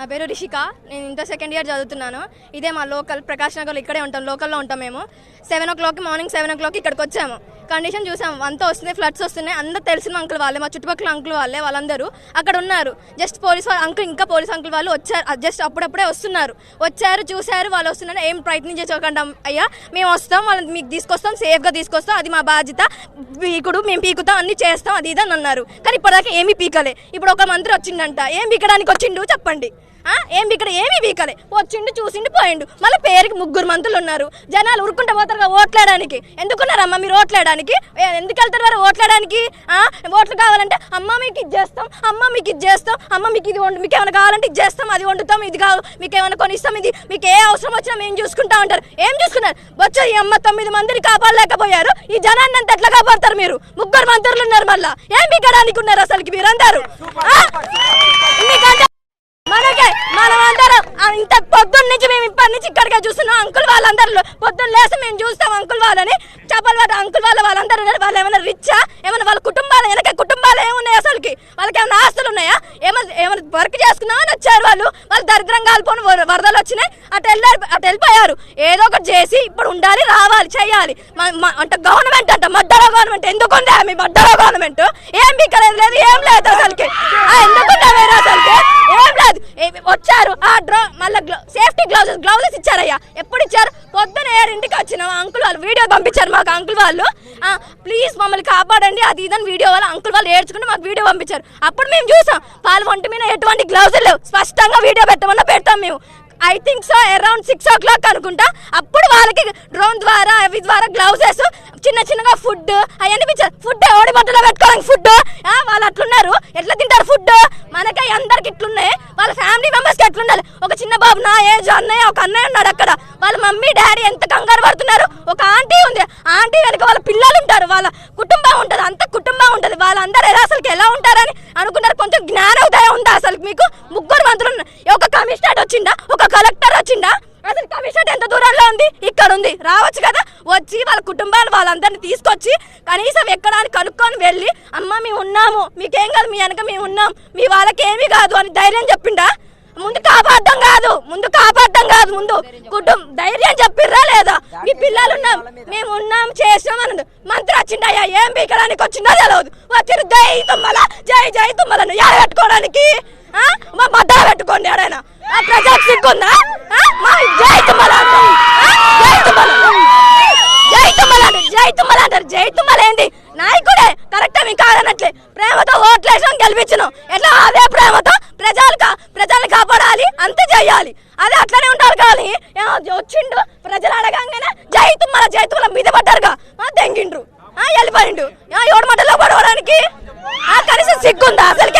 నా పేరు రిషిక. నేను ఇంటర్ సెకండ్ ఇయర్ చదువుతున్నాను. ఇదే మా లోకల్ ప్రకాశ్ నగర్లో ఇక్కడే ఉంటాం. లోకల్లో ఉంటాం మేము. సెవెన్ ఓ క్లాక్కి మార్నింగ్ సెవెన్ ఓ క్లాక్కి ఇక్కడికి వచ్చాము. కండిషన్ చూసాం. అంతా వస్తున్నాయి ఫ్లడ్స్ వస్తున్నాయి. అందరూ తెలిసిన అంకుల్ వాళ్ళే మా చుట్టుపక్కల అంకుల్ వాళ్ళే వాళ్ళందరూ అక్కడ ఉన్నారు. జస్ట్ పోలీస్ వాళ్ళు అంకుల్ ఇంకా పోలీస్ అంకుల్ వాళ్ళు వచ్చారు. జస్ట్ అప్పుడప్పుడే వస్తున్నారు. వచ్చారు చూశారు వాళ్ళు వస్తున్నారు ఏం ప్రయత్నం చేసుకోకుండా అయ్యా. మేము వస్తాం వాళ్ళని మీకు తీసుకొస్తాం సేఫ్గా తీసుకొస్తాం. అది మా బాధ్యత. పీకుడు మేము పీకుతాం అన్ని చేస్తాం అది ఇది అని అన్నారు. కానీ ఇప్పటిదాకా ఏమీ పీకలే. ఇప్పుడు ఒక మంత్రి వచ్చిండంట. ఏం పీకడానికి వచ్చిండు చెప్పండి. ఏం ఇక్కడ ఏమీ వీకలే వచ్చిండు చూసిండు పోయిండు. మళ్ళీ పేరుకి ముగ్గురు మంత్రులు ఉన్నారు. జనాలు ఉరుకుంటా పోతారు కదా ఓట్లేయడానికి. ఎందుకున్నారమ్మా మీరు ఓట్లేయడానికి? ఏ- ఎందుకు వెళ్తారు వారు ఓట్లేయడానికి? ఆ? ఓట్లు కావాలంటే అమ్మ మీకు ఇది చేస్తాం అమ్మ మీకు ఇది చేస్తాం అమ్మ మీకు ఇది వండు మీకు ఏమైనా కావాలంటే ఇది చేస్తాం అది వండుతాం ఇది కావాలి మీకు ఏమైనా కొనిస్తాం ఇది మీకు ఏ అవసరం వచ్చినా మేము చూసుకుంటా ఉంటారు. ఏం చూసుకున్నారు? వచ్చి ఈ అమ్మ తొమ్మిది మందిని కాపాడలేకపోయారు ఈ జనాన్ని అంతా ఎట్లా కాపాడతారు మీరు? ముగ్గురు మంత్రులు ఉన్నారు మళ్ళా. ఏం పీకడానికి ఉన్నారు అసలుకి మీరందరూ? ఆ? మీకంటే మనకే మనమందరం అందరం ఇంత పొద్దున్న నుంచి మేము ఇప్పటి నుంచి ఇక్కడికే చూస్తున్నాం. అంకుల్ వాళ్ళందరూ పొద్దున్న లేసి మేము చూస్తాం అంకుల్ వాళ్ళని. చేపల వాళ్ళ అంకుల్ వాళ్ళ వాళ్ళందరూ ఉన్నారు. వాళ్ళు ఏమైనా రిచ్చా ఏమైనా వాళ్ళ కుటుంబాలు వెనక కుటుంబాలు ఏమున్నాయి అసలుకి? వాళ్ళకి ఏమైనా ఆస్తులు ఉన్నాయా? ఏమైనా ఏమైనా వర్క్ చేసుకున్నామని వచ్చారు వాళ్ళు? వాళ్ళు దరిద్రం కాలిపోని వరదలు వచ్చినాయి. అటు వెళ్ళారు అటు వెళ్ళిపోయారు. ఏదో ఒకటి చేసి ఇప్పుడు ఉండాలి రావాలి చేయాలి. అంటే గవర్నమెంట్ అంట మడ్డలో గవర్నమెంట్ ఎందుకు ఉందా మీ మడ్డలో గవర్నమెంట్ ఏం బిక్కలేదు లేదు ఏం లేదు అసలుకి. ఎందుకు ఉందా అసలుకి? వచ్చారు. ఆ డ్రో మళ్ళీ సేఫ్టీ గ్లౌజెస్ గ్లౌజెస్ ఇచ్చారయ్యా. ఎప్పుడు ఇచ్చారు? పొద్దున ఏడింటికి వచ్చిన. అంకుల్ వాళ్ళు వీడియో పంపించారు మాకు అంకుల్ వాళ్ళు. ప్లీజ్ మమ్మల్ని కాపాడండి. అది ఇదని వీడియో వాళ్ళు అంకుల్ వాళ్ళు ఏడ్చుకుంటే మాకు వీడియో పంపించారు. అప్పుడు మేము చూసాం. వాళ్ళ ఒంటి మీద ఎటువంటి గ్లౌజులు లేవు. స్పష్టంగా వీడియో పెట్టమన్నా పెడతాం మేము. I think so around six o'clock అనుకుంటా. అప్పుడు వాళ్ళకి డ్రోన్ ద్వారా అవి ద్వారా గ్లౌజెస్ చిన్న చిన్నగా ఫుడ్ అవన్నీ పిచ్చారు ఫుడ్ ఓడి బట్టలో పెట్టుకోవడానికి ఫుడ్ వాళ్ళు అట్లున్నారు. ఎట్లా తింటారు ఫుడ్ మనకై అందరికి ఇట్లున్నాయి. వాళ్ళ ఫ్యామిలీ మెంబర్స్కి ఎట్లుండాలి? ఒక చిన్న బాబు నా ఏజ్ అన్నయ్య ఒక అన్నయ్య ఉన్నాడు అక్కడ. వాళ్ళ మమ్మీ డాడీ ఎంత కంగారు పడుతున్నారు? ఒక ఆంటీ ఉంది. ఆంటీ వెనక వాళ్ళ పిల్లలు ఉంటారు. వాళ్ళ కుటుంబం ఉంటుంది. అంత కుటుంబం ఉంటుంది. వాళ్ళందరూ ఎలా అసలుకి ఎలా ఉంటారని అనుకుంటారు కొంచెం జ్ఞానోదయం ఉందా అసలు మీకు? ముగ్గురు మంత్రులు ఒక కమిషనర్ వచ్చిందా ఒక కలెక్టర్ వచ్చిందా అసలు కమిషనర్ ఎంత దూరంలో ఉంది? ఇక్కడ ఉంది రావచ్చు కదా? వచ్చి వాళ్ళ కుటుంబాలు వాళ్ళందరినీ తీసుకొచ్చి కనీసం ఎక్కడానికి కనుక్కొని వెళ్ళి అమ్మ మేము ఉన్నాము. మీకేం కాదు మీ వెనక మేము ఉన్నాం. మీ వాళ్ళకి ఏమీ కాదు అని ధైర్యం చెప్పిండా? ముందు కాపాడడం కాదు. ముందు కాపాడడం కాదు. ముందు కుటుంబం ధైర్యం చెప్పిర్రా లేదా? మీ పిల్లలు ఉన్నాం. మేము ఉన్నాం చేసాం అన్నది మంత్రి వచ్చిండయ్యా. ఏం పీకడానికి వచ్చిందో తెలియదు వచ్చిన జై తుమ్మల. జై జై తుమ్మలను యాడ పెట్టుకోవడానికి? ఆ? మా బద్దలు పెట్టుకోండి ఎడైనా ప్రజలకు సిగ్గుందా? మా జై తుమ్మల. జై తుమ్మల జై తుమ్మల అంటారు జై తుమ్మల అంటారు జై తుమ్మల ఏంది నాయకుడే కరెక్టే మీకు కాదనట్లే ప్రేమతో ఓట్లేసాం గెలిపించను. ఎట్లా? అదే ప్రేమతో ప్రజలు ప్రజల్ని కాపాడాలి అంతే చేయాలి. అదే అట్లనే ఉంటారు కానీ వచ్చిండు ప్రజలు అడగంగానే జైతు మన జైతుల తుమ్మల మీద పడ్డారుగా. ఆ, తెంగిండ్రు ఆ, వెళ్ళిపోయిండు. ఆ, ఎవడు మటలో పడవడానికి ఆ, కనీసం సిగ్గుందా? అసలు